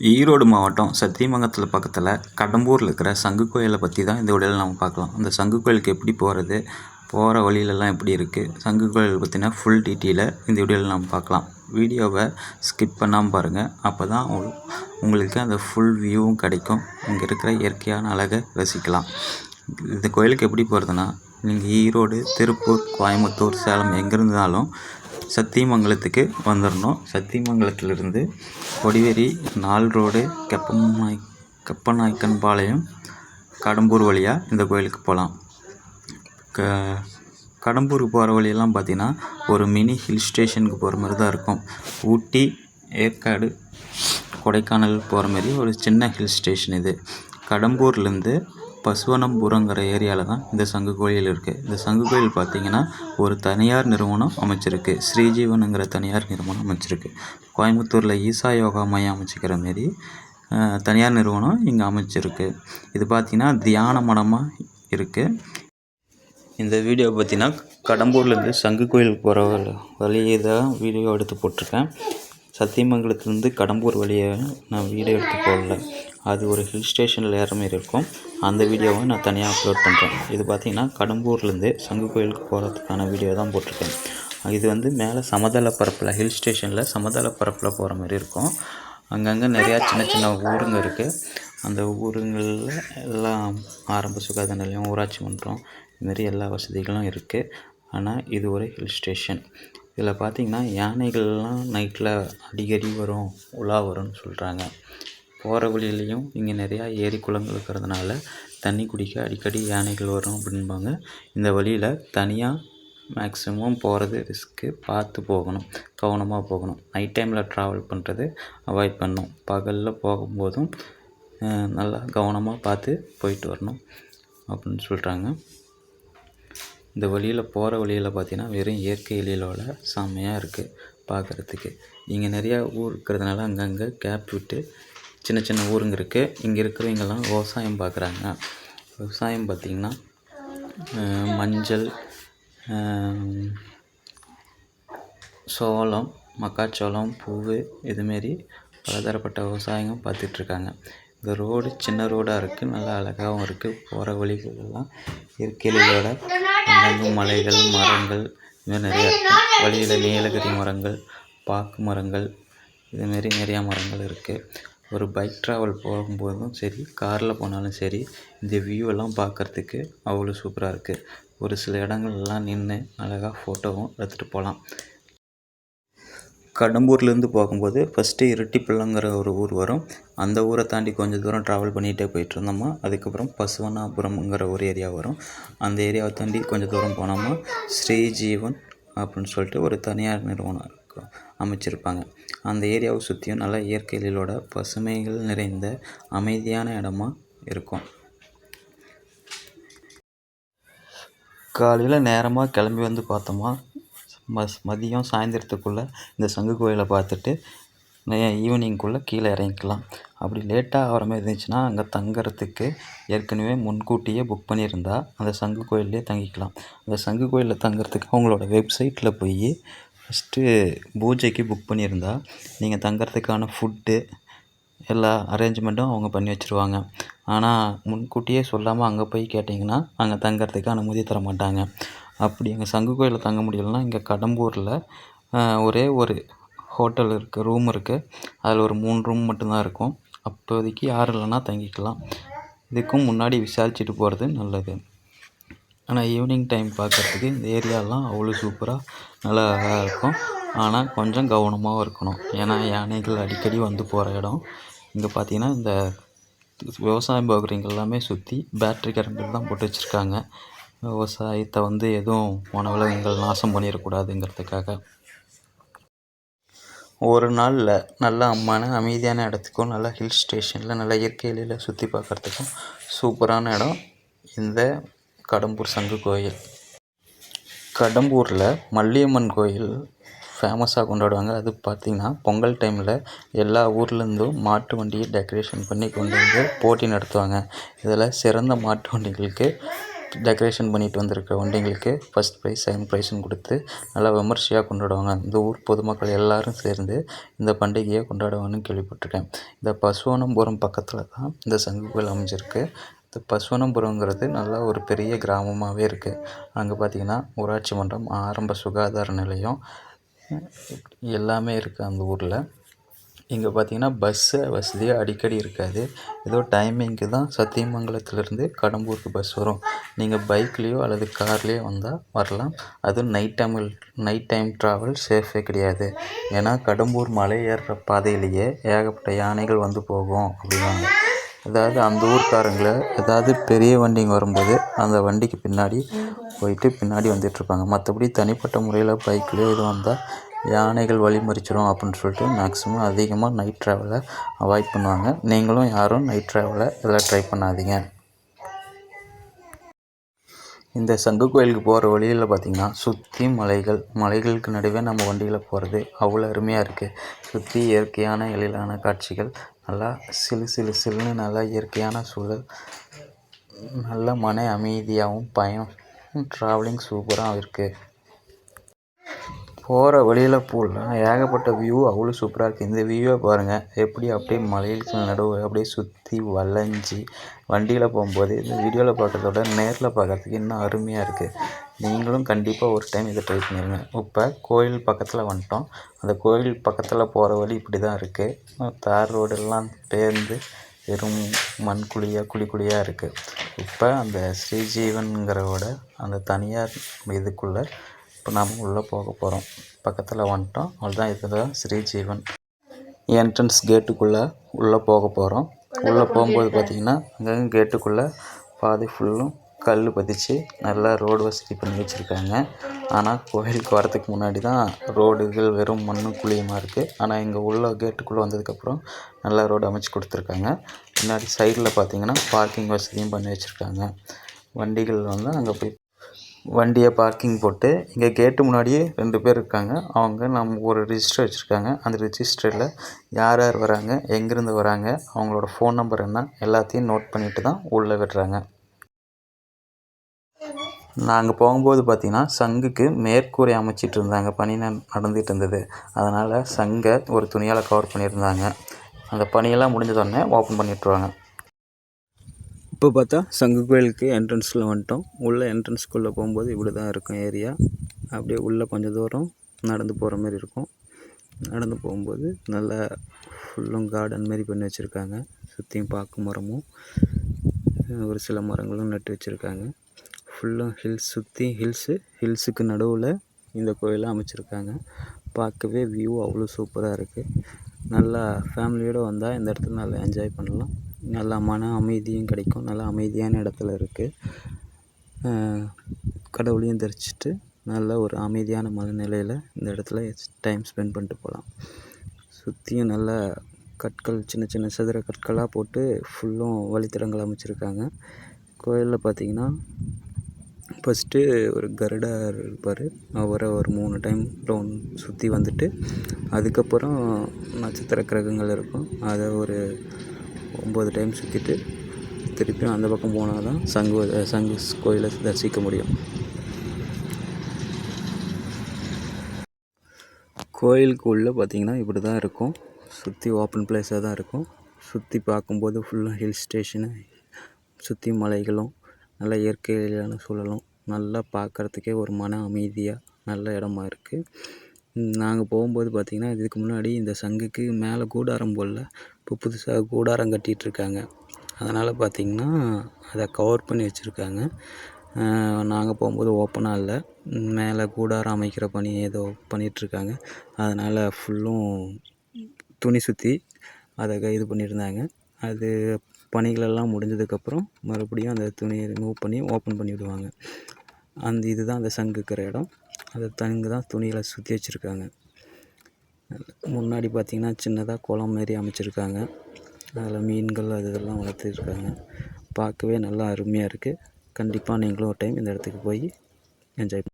ஈரோடு மாவட்டம் சத்தியமங்கலத்தில் பக்கத்தில் கடம்பூரில் இருக்கிற சங்கு கோயிலை பற்றி தான் இந்த உடையில் நம்ம பார்க்கலாம். அந்த சங்கு கோயிலுக்கு எப்படி போகிறது போகிற வழியிலலாம் எப்படி இருக்குது சங்கு கோயில் பற்றின ஃபுல் டீட்டெயிலை இந்த வீடியோவில் நம்ம பார்க்கலாம். வீடியோவை ஸ்கிப் பண்ணாமல் பாருங்கள் அப்போ தான் உங்களுக்கு அந்த ஃபுல் வியூவும் கிடைக்கும். இங்கே இருக்கிற இயற்கையான அழகை ரசிக்கலாம். இந்த கோயிலுக்கு எப்படி போகிறதுனா நீங்கள் ஈரோடு திருப்பூர் கோயம்புத்தூர் சேலம் எங்கே இருந்தாலும் சத்தியமங்கலத்துக்கு வந்துடணும் சத்தியமங்கலத்திலிருந்து கொடிவேரி நால் ரோடு கெப்பநாய் கெப்பநாயக்கன் பாளையம் கடம்பூர் வழியாக இந்த கோயிலுக்கு போகலாம். க கடம்பூருக்கு போகிற வழியெல்லாம் பார்த்திங்கன்னா ஒரு மினி ஹில் ஸ்டேஷனுக்கு போகிற மாதிரி தான் இருக்கும். ஊட்டி ஏற்காடு கொடைக்கானல் போகிற மாதிரி ஒரு சின்ன ஹில் ஸ்டேஷன் இது. கடம்பூர்லேருந்து பசுவனம்புரங்கிற ஏரியாவில் தான் இந்த சங்கு கோயில் இருக்குது இந்த சங்கு கோயில் பார்த்திங்கன்னா ஒரு தனியார் நிறுவனம் அமைச்சிருக்கு. ஸ்ரீஜீவனுங்கிற தனியார் நிறுவனம் அமைச்சிருக்கு. கோயம்புத்தூரில் ஈசா யோகா மையம் அமைச்சிக்கிற மாரி தனியார் நிறுவனம் இங்கே அமைச்சிருக்கு. இது பார்த்திங்கன்னா தியான மடமாக இருக்குது இந்த வீடியோ பார்த்திங்கன்னா கடம்பூர்லேருந்து சங்கு கோயிலுக்கு போகிற வழியை தான் வீடியோ எடுத்து போட்டிருக்கேன். சத்தியமங்கலத்துலேருந்து கடம்பூர் வழியாக நான் வீடியோ எடுத்து போடல அது ஒரு ஹில் ஸ்டேஷனில் ஏற மாதிரி இருக்கும். அந்த வீடியோவை நான் தனியாக அப்லோட் பண்ணுறேன் இது பார்த்திங்கன்னா கடம்பூர்லேருந்து சங்கு கோயிலுக்கு போகிறதுக்கான வீடியோ தான் போட்டிருக்கேன். இது வந்து மேலே சமதள பரப்பில் ஹில் ஸ்டேஷனில் சமதள பரப்பில் போகிற மாதிரி இருக்கும். அங்கங்கே நிறையா சின்ன சின்ன ஊருங்க இருக்குது அந்த ஊருங்களில் எல்லாம் ஆரம்ப சுகாதார நிலையம் ஊராட்சி மன்றம் இதுமாரி எல்லா வசதிகளும் இருக்குது ஆனால் இது ஒரு ஹில் ஸ்டேஷன் இதில் பார்த்திங்கன்னா யானைகள்லாம் நைட்டில் அடிக்கடி வரும் உலா வரும்னு சொல்கிறாங்க போகிற வழியிலையும் இங்கே நிறையா ஏரி குளங்கள் இருக்கிறதுனால தண்ணி குடிக்க அடிக்கடி யானைகள் வரும் அப்படின்பாங்க. இந்த வழியில் தனியாக மேக்ஸிமம் போகிறது ரிஸ்க்கு பார்த்து போகணும் கவனமாக போகணும். நைட் டைமில் ட்ராவல் பண்ணுறது அவாய்ட் பண்ணணும். பகலில் போகும்போதும் நல்லா கவனமாக பார்த்து போயிட்டு வரணும் அப்படின்னு சொல்கிறாங்க இந்த வழியில் போகிற வழியில் பார்த்தீங்கன்னா வெறும் இயற்கை எழிலோட செம்மையாக இருக்குது பார்க்குறதுக்கு இங்கே நிறையா ஊர் இருக்கிறதுனால அங்கங்கே கேப் விட்டு சின்ன சின்ன ஊருங்க இருக்குது இங்கே இருக்கிறவங்கெல்லாம் விவசாயம் பார்க்குறாங்க விவசாயம் பார்த்திங்கன்னா மஞ்சள் சோளம் மக்காச்சோளம் பூவு இதுமாரி பலதரப்பட்ட விவசாயங்களும் பார்த்துட்ருக்காங்க இந்த ரோடு சின்ன ரோடாக இருக்குது நல்லா அழகாகவும் இருக்குது போகிற வழிகளெல்லாம் இயற்கையோட அங்கங்கும் மலைகள் மரங்கள் இதுமாரி நிறையா இருக்குது வழியில் நீலகிரி மரங்கள் பாக்கு மரங்கள் இதுமாரி நிறையா மரங்கள் இருக்குது ஒரு பைக் ட்ராவல் போகும்போதும் சரி காரில் போனாலும் சரி இந்த வியூ எல்லாம் பார்க்குறதுக்கு அவ்வளோ சூப்பராக இருக்குது ஒரு சில இடங்கள்லாம் நின்று அழகாக ஃபோட்டோவும் எடுத்துகிட்டு போகலாம் கடம்பூர்லேருந்து போகும்போது ஃபஸ்ட்டு இரட்டிப்பிள்ளங்கிற ஒரு ஊர் வரும். அந்த ஊரை தாண்டி கொஞ்சம் தூரம் ட்ராவல் பண்ணிகிட்டே போயிட்டு இருந்தோமா அதுக்கப்புறம் பசுவனாபுரம்ங்கிற ஒரு ஏரியா வரும். அந்த ஏரியாவை தாண்டி கொஞ்சம் தூரம் போனோமா? ஸ்ரீஜீவன் அப்படின்னு சொல்லிட்டு ஒரு தனியார் நிறுவனம் இருக்கும் அமைச்சிருப்பாங்க. அந்த ஏரியாவை சுற்றியும் நல்லா இயற்கைகளோட பசுமைகள் நிறைந்த அமைதியான இடமா இருக்கும். காலையில் நேரமாக கிளம்பி வந்து பார்த்தோமா? மஸ் மதியம் சாயந்தரத்துக்குள்ளே இந்த சங்கு கோயிலை பார்த்துட்டு ஈவினிங்குள்ளே கீழே இறங்கிக்கலாம். அப்படி லேட்டாக ஆகிற மாதிரி இருந்துச்சுன்னா அங்கே தங்குறதுக்கு ஏற்கனவே முன்கூட்டியே புக் பண்ணியிருந்தா அந்த சங்கு கோயிலே தங்கிக்கலாம். அந்த சங்கு கோயிலில் தங்குறதுக்கு அவங்களோட வெப்சைட்டில் போய் ஃபஸ்ட்டு பூஜைக்கு புக் பண்ணியிருந்தா நீங்கள் தங்குறதுக்கான ஃபுட்டு எல்லா அரேஞ்ச்மெண்ட்டும் அவங்க பண்ணி வச்சுருவாங்க. ஆனால் முன்கூட்டியே சொல்லாமல் அங்கே போய் கேட்டிங்கன்னா அங்கே தங்குறதுக்கு அனுமதி தர மாட்டாங்க அப்படி எங்கள் சங்கு கோயிலில் தங்க முடியலன்னா இங்கே கடம்பூரில் ஒரே ஒரு ஹோட்டல் இருக்குது ரூம் இருக்குது அதில் ஒரு மூணு ரூம் மட்டும்தான் இருக்கும். அப்போதைக்கு யாரும் இல்லைன்னா தங்கிக்கலாம். இதுக்கும் முன்னாடி விசாரிச்சுட்டு போகிறது நல்லது. ஆனால் ஈவினிங் டைம் பார்க்குறதுக்கு இந்த ஏரியாலாம் அவ்வளோ சூப்பராக நல்லா இருக்கும். ஆனால் கொஞ்சம் கவனமாகவும் இருக்கணும். ஏன்னா யானைகள் அடிக்கடி வந்து போகிற இடம். இங்கே பார்த்தீங்கன்னா இந்த விவசாயம் பார்க்குறீங்க எல்லாமே சுற்றி பேட்ரி கரண்டில் தான் போட்டு வச்சுருக்காங்க. விவசாயத்தை வந்து எதுவும் வனவிலங்குகள் நாசம் பண்ணிடக்கூடாதுங்கிறதுக்காக. ஒரு நாளில் நல்ல அம்மான அமைதியான இடத்துக்கும் நல்ல ஹில் ஸ்டேஷனில் நல்ல இயற்கையில சுற்றி பார்க்குறதுக்கும் சூப்பரான இடம் இந்த கடம்பூர் சங்கு கோயில். கடம்பூரில் மல்லியம்மன் கோயில் ஃபேமஸாக கொண்டாடுவாங்க. அது பார்த்திங்கன்னா பொங்கல் டைமில் எல்லா ஊர்லேருந்தும் மாட்டு வண்டியை டெக்கரேஷன் பண்ணி கொண்டு வந்து போட்டி நடத்துவாங்க. இதில் சிறந்த மாட்டு வண்டிகளுக்கு டெக்கரேஷன் பண்ணிட்டு வந்திருக்க வண்டிங்களுக்கு ஃபஸ்ட் ப்ரைஸ் செகண்ட் ப்ரைஸும் கொடுத்து நல்லா விமர்சையாக கொண்டாடுவாங்க. இந்த ஊர் பொதுமக்கள் எல்லாரும் சேர்ந்து இந்த பண்டிகையை கொண்டாடுவாங்கன்னு கேள்விப்பட்டிருக்கேன். இந்த பசுவனம்புரம் பக்கத்தில் தான் இந்த சங்கு கோயில் அமைஞ்சிருக்கு. இந்த பசுவனம்புரங்கிறது நல்லா ஒரு பெரிய கிராமமாகவே இருக்குது அங்கே பார்த்திங்கன்னா ஊராட்சி மன்றம் ஆரம்ப சுகாதார நிலையம் எல்லாமே இருக்குது அந்த ஊரில். இங்கே பார்த்தீங்கன்னா பஸ்ஸு வசதி அடிக்கடி இருக்காது. ஏதோ டைமிங்க்கு தான் சத்தியமங்கலத்துலேருந்து கடம்பூருக்கு பஸ் வரும். நீங்கள் பைக்லேயோ அல்லது கார்லேயோ வந்தால் வரலாம். அதுவும் நைட் டைமில் நைட் டைம் ட்ராவல் சேஃபே கிடையாது. ஏன்னா கடம்பூர் மலை ஏறுற பாதையிலேயே ஏகப்பட்ட யானைகள் வந்து போகும் அப்படிவாங்க அதாவது அந்த ஊர்க்காரங்களை ஏதாவது பெரிய வண்டிங்க வரும்போது அந்த வண்டிக்கு பின்னாடி போயிட்டு பின்னாடி வந்துட்டுருப்பாங்க மற்றபடி தனிப்பட்ட முறையில் பைக்லேயோ எதுவும் வந்தால் யானைகள் வழிமறிச்சிடும் அப்படின்னு சொல்லிட்டு மேக்ஸிமம் அதிகமாக நைட் ட்ராவலை அவாய்ட் பண்ணுவாங்க. நீங்களும் யாரும் நைட் ட்ராவலை இதெல்லாம் ட்ரை பண்ணாதீங்க. இந்த சங்கு கோயிலுக்கு போகிற வழியில் பார்த்திங்கன்னா சுற்றி மலைகள் மலைகளுக்கு நடுவே நம்ம வண்டியில் போகிறது அவ்வளோ அருமையாக இருக்குது சுற்றி இயற்கையான எழிலான காட்சிகள் நல்லா சிலு சிலு சிலுன்னு நல்லா இயற்கையான சூழல் நல்ல மன அமைதியாகவும் பயணம் ட்ராவலிங் சூப்பராக இருக்குது போகிற வழியில் ஃபுல்லாக ஏகப்பட்ட வியூ அவ்வளோ சூப்பராக இருக்குது இந்த வியூவை பாருங்கள் எப்படி அப்படியே மலைகளுக்கு நடுவில் அப்படியே சுற்றி வளைஞ்சி வண்டியில் போகும்போது இந்த வீடியோவில் பார்க்குறதோட நேரில் பார்க்குறதுக்கு இன்னும் அருமையாக இருக்குது நீங்களும் கண்டிப்பாக ஒரு டைம் இதை ட்ரை பண்ணிடுங்க இப்போ கோயில் பக்கத்தில் வந்துட்டோம். அந்த கோயில் பக்கத்தில் போகிற வழி இப்படி தான் இருக்குது தார் ரோடெல்லாம் பேர்ந்து வெறும் மண் குழியாக குழி குழியாக இருக்குது இப்போ அந்த ஸ்ரீஜீவன்கிறவோட அந்த தனியார் இதுக்குள்ளே இப்போ நாம் உள்ளே போக போகிறோம். பக்கத்தில் வந்துட்டோம். அவ்வளோதான். இதுதான் ஸ்ரீஜீவன் என்ட்ரன்ஸ் கேட்டுக்குள்ளே உள்ளே போக போகிறோம். உள்ளே போகும்போது பார்த்திங்கன்னா அங்கங்கே கேட்டுக்குள்ளே பாதி ஃபுல்லும் கல் பதிச்சு நல்லா ரோடு வசதி பண்ணி வச்சுருக்காங்க. ஆனால் கோயிலுக்கு வரத்துக்கு முன்னாடி தான் ரோடுகள் வெறும் மண்ணும் குழியுமாக இருக்குது ஆனால் இங்கே உள்ள கேட்டுக்குள்ளே வந்ததுக்கப்புறம் நல்லா ரோடு அமைச்சு கொடுத்துருக்காங்க. பின்னாடி சைடில் பார்த்திங்கன்னா பார்க்கிங் வசதியும் பண்ணி வச்சுருக்காங்க. வண்டிகள் வந்து அங்கே போய் வண்டியை பார்க்கிங் போட்டு இங்கே கேட்டு முன்னாடியே ரெண்டு பேர் இருக்காங்க. அவங்க நம் ஒரு ரிஜிஸ்டர் வச்சுருக்காங்க. அந்த ரிஜிஸ்டரில் யார் யார் வராங்க எங்கேருந்து வராங்க அவங்களோட ஃபோன் நம்பர் என்ன எல்லாத்தையும் நோட் பண்ணிட்டு தான் உள்ளே விடுறாங்க. நாங்கள் போகும்போது பார்த்திங்கன்னா சங்குக்கு மேற்கூரை அமைச்சிட்டு இருந்தாங்க. பணி நடந்துகிட்டு இருந்தது. அதனால் சங்கை ஒரு துணியால் கவர் பண்ணியிருந்தாங்க. அந்த பணியெல்லாம் முடிஞ்சதோடனே ஓப்பன் பண்ணிட்டுருவாங்க இப்போ பார்த்தா சங்கு கோயிலுக்கு என்ட்ரன்ஸில் வந்துட்டோம். உள்ளே என்ட்ரன்ஸ்குள்ளே போகும்போது இப்படி தான் இருக்கும் ஏரியா அப்படியே உள்ளே கொஞ்சம் தூரம் நடந்து போகிற மாதிரி இருக்கும். நடந்து போகும்போது நல்லா ஃபுல்லும் கார்டன் மாரி பண்ணி வச்சுருக்காங்க. சுற்றியும் பாக்கு மரமும் ஒரு சில மரங்களும் நட்டு வச்சுருக்காங்க. ஃபுல்லும் ஹில்ஸ் சுற்றி ஹில்ஸு ஹில்ஸுக்கு நடுவில் இந்த கோயிலை அமைச்சிருக்காங்க. பார்க்கவே வியூ அவ்வளோ சூப்பராக இருக்குது நல்லா ஃபேமிலியோடு வந்தால் இந்த இடத்துல நல்லா என்ஜாய் பண்ணலாம். நல்லா மன அமைதியும் கிடைக்கும். நல்லா அமைதியான இடத்துல இருக்குது கடவுளையும் தரிச்சிட்டு நல்ல ஒரு அமைதியான மனநிலையில் இந்த இடத்துல டைம் ஸ்பெண்ட் பண்ணிட்டு போகலாம் சுற்றியும் நல்ல கற்கள் சின்ன சின்ன சதுர கற்களாக போட்டு ஃபுல்லும் வழித்தடங்கள் அமைச்சிருக்காங்க. கோயிலில் பார்த்திங்கன்னா ஃபஸ்ட்டு ஒரு கருடர் இருப்பார். அவரை ஒரு மூணு டைம் ரவுண்ட் சுற்றி வந்துட்டு அதுக்கப்புறம் நட்சத்திர கிரகங்கள் இருக்கும். அதை ஒரு ஒம்பது டைம் சுற்றிட்டு திருப்பியும் அந்த பக்கம் போனால் தான் சங்கு சங்கு கோயிலை தரிசிக்க முடியும். கோயிலுக்கு உள்ளே பார்த்திங்கன்னா இப்படி தான் இருக்கும் சுற்றி ஓப்பன் பிளேஸாக தான் இருக்கும். சுற்றி பார்க்கும்போது ஃபுல்லாக ஹில் ஸ்டேஷனு சுற்றி மலைகளும் நல்ல இயற்கையிலான சூழலும் நல்லா பார்க்குறதுக்கே ஒரு மன அமைதியாக நல்ல இடமா இருக்குது நாங்கள் போகும்போது பார்த்திங்கன்னா இதுக்கு முன்னாடி இந்த சங்குக்கு மேலே கூடாரம் போடல. இப்போ புதுசாக கூடாரம் கட்டிகிட்ருக்காங்க. அதனால் பார்த்திங்கன்னா அதை கவர் பண்ணி வச்சுருக்காங்க. நாங்கள் போகும்போது ஓப்பனாக இல்லை. மேலே கூடாரம் அமைக்கிற பணி ஏதோ பண்ணிகிட்ருக்காங்க. அதனால் ஃபுல்லும் துணி சுற்றி அதை இது பண்ணியிருந்தாங்க. அது பணிகளெல்லாம் முடிஞ்சதுக்கப்புறம் மறுபடியும் அந்த துணியை ரிமூவ் பண்ணி ஓப்பன் பண்ணி விடுவாங்க. அந்த இதுதான் அந்த சங்கு இருக்கிற இடம். அந்த தங்கு தான் துணிகளை சுற்றி வச்சுருக்காங்க. முன்னாடி பார்த்திங்கன்னா சின்னதாக குளம் மாரி அமைச்சிருக்காங்க. அதில் மீன்கள் அது இதெல்லாம் வளர்த்துருக்காங்க. பார்க்கவே நல்லா அருமையாக இருக்குது. கண்டிப்பாக நீங்களும் ஒரு டைம் இந்த இடத்துக்கு போய் என்ஜாய்